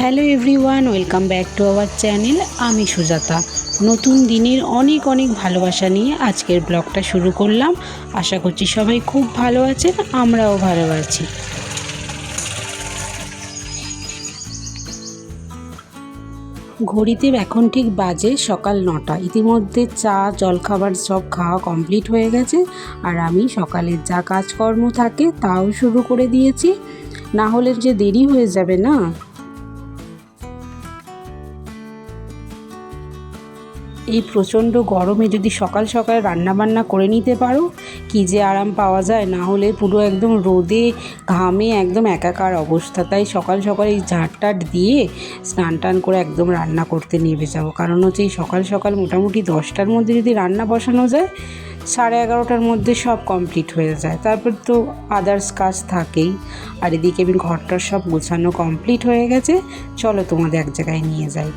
Hello everyone, welcome back to our channel. আমি সুজাতা। নতুন দিনের অনেক অনেক ভালোবাসা নিয়ে আজকের ব্লগটা শুরু করলাম। আশা করছি সবাই খুব ভালো আছেন, আমরাও ভালো আছি। ঘড়িতে এখন ঠিক বাজে সকাল নটা। ইতিমধ্যে চা, জলখাবার সব খাওয়া কমপ্লিট হয়ে গেছে, আর আমি সকালের যা কাজকর্ম থাকে তাও শুরু করে দিয়েছি। না হলে যে দেরি হয়ে যাবে না? এই প্রচণ্ড গরমে যদি সকাল সকাল রান্না বান্না করে নিতে পারো, কি যে আরাম পাওয়া যায়। না হলে পুরো একদম রোদে, ঘামে একদম একাকার অবস্থা। তাই সকাল সকাল এই ঝাঁট টাট দিয়ে স্নান টান করে একদম রান্না করতে নেমে যাব। কারণ হচ্ছে এই সকাল সকাল মোটামুটি দশটার মধ্যে যদি রান্না বসানো যায়, সাড়ে এগারোটার মধ্যে সব কমপ্লিট হয়ে যায়। তারপর তো আদার্স কাজ থাকেই। আর এদিকে আমি ঘরটার সব গোছানো কমপ্লিট হয়ে গেছে। চলো তোমাদের এক জায়গায় নিয়ে যাই।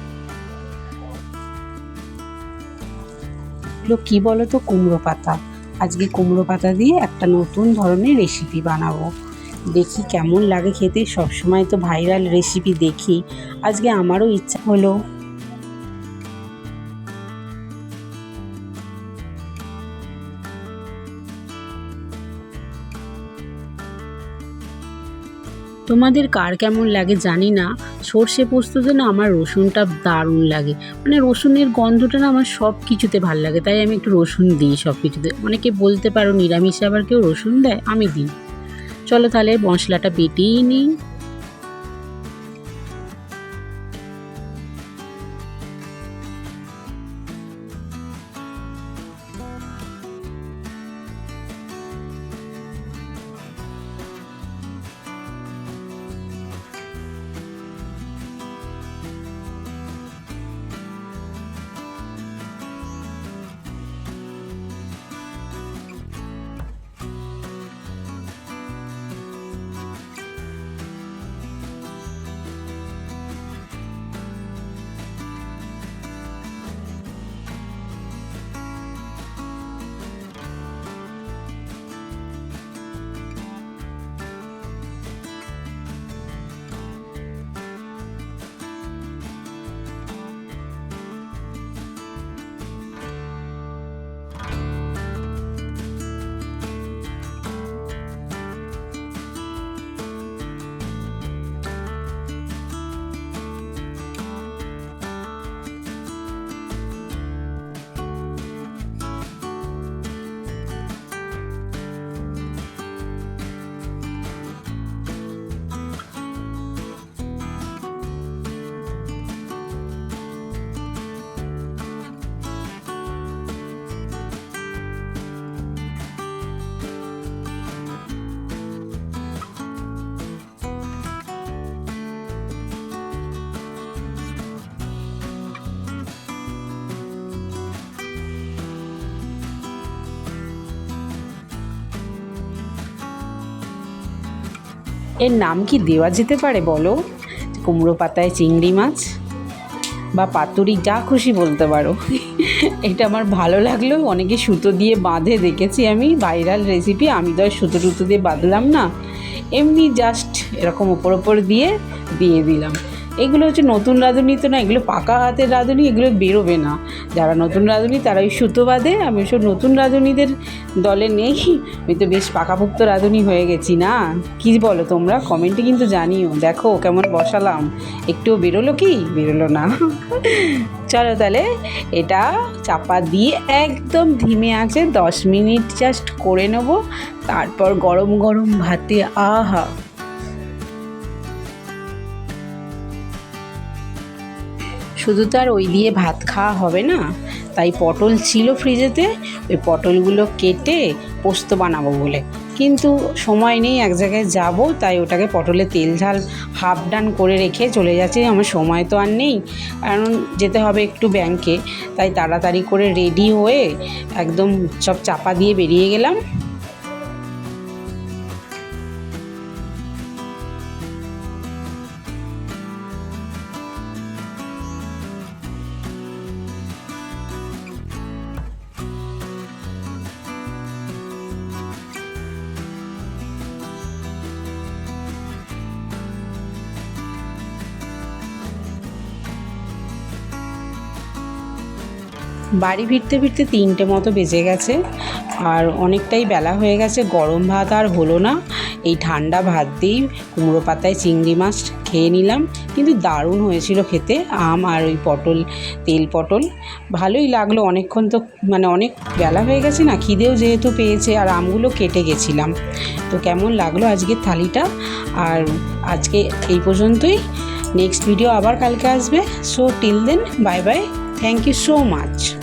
এগুলো কি বলো তো কুমড়ো পাতা। আজকে কুমড়ো পাতা দিয়ে একটা নতুন ধরনের রেসিপি বানাবো। দেখি কেমন লাগে খেতে। সবসময় তো ভাইরাল রেসিপি দেখি। আজকে আমারও ইচ্ছা হলো। তোমাদের কার কেমন লাগে জানি না। সর্ষে পোস্ততে না আমার রসুনটা দারুণ লাগে। মানে রসুনের গন্ধটা না আমার সব কিছুতে ভালো লাগে। তাই আমি একটু রসুন দিই সব কিছুতে। অনেকে বলতে পারো নিরামিষে আবার কেউ রসুন দেয়, আমি দিই। চলো তাহলে মশলাটা বেটেই নিই। এর নাম কি দেওয়া যেতে পারে বলো? কুমড়ো পাতায় চিংড়ি মাছ বা পাতুরি, যা খুশি বলতে পারো। এটা আমার ভালো লাগল, অনেকে সুতো দিয়ে বাঁধে, দেখেছি আমি। ভাইরাল রেসিপি আমি তো আর সুতো টুতো দিয়ে বাঁধলাম না। এমনি জাস্ট এরকম ওপর ওপর দিয়ে দিয়ে দিলাম। এগুলো হচ্ছে নতুন রাঁধুনি তো না, এগুলো পাকা হাতের রাঁধুনি, এগুলো বেরোবে না। যারা নতুন রাঁধুনি তারা ওই সুতো বাঁধে। আমি সব নতুন রাঁধুনিদের দলে নেই। আমি তো বেশ পাকাপুক্ত রাঁধুনি হয়ে গেছি না। কী বলো তোমরা? কমেন্টে কিন্তু জানিও। দেখো, কেমন বসালাম। একটুও বেরোলো কি? বেরোলো না। চলো তাহলে, এটা চাপা দিয়ে একদম ধিমে আছে, দশ মিনিট জাস্ট করে নেব। তারপর গরম গরম ভাতে, আহা! শুধু তো আর ওই দিয়ে ভাত খাওয়া হবে না, তাই পটল ছিল ফ্রিজেতে, ওই পটলগুলো কেটে পোস্ত বানাবো বলে। কিন্তু সময় নেই, এক জায়গায় যাব, তাই ওটাকে পটলে তেল ঝাল হাফ ডান করে রেখে চলে যাচ্ছে। আমার সময় তো আর নেই, কারণ যেতে হবে একটু ব্যাংকে তাই তাড়াতাড়ি করে রেডি হয়ে একদম সব চাপা দিয়ে বেরিয়ে গেলাম। বাড়ি ফিরতে ফিরতে তিনটে মতো বেজে গেছে। আর অনেকটাই বেলা হয়ে গেছে, গরম ভাত আর হলো না। এই ঠান্ডা ভাত দিয়েই কুমড়ো পাতায় চিংড়ি মাছ খেয়ে নিলাম। কিন্তু দারুণ হয়েছিল খেতে, আম আর ওই পটল, তেল পটল। ভালোই লাগল, অনেকক্ষণ তো মানে অনেক বেলা হয়ে গেছে না, খিদেও যেহেতু পেয়েছে আর আমগুলো কেটে গেছিলাম। তো কেমন লাগল আজকের থালিটা? আর আজকে এই পর্যন্তই। নেক্সট ভিডিও আবার কালকে আসবে। So till then bye bye thank you so much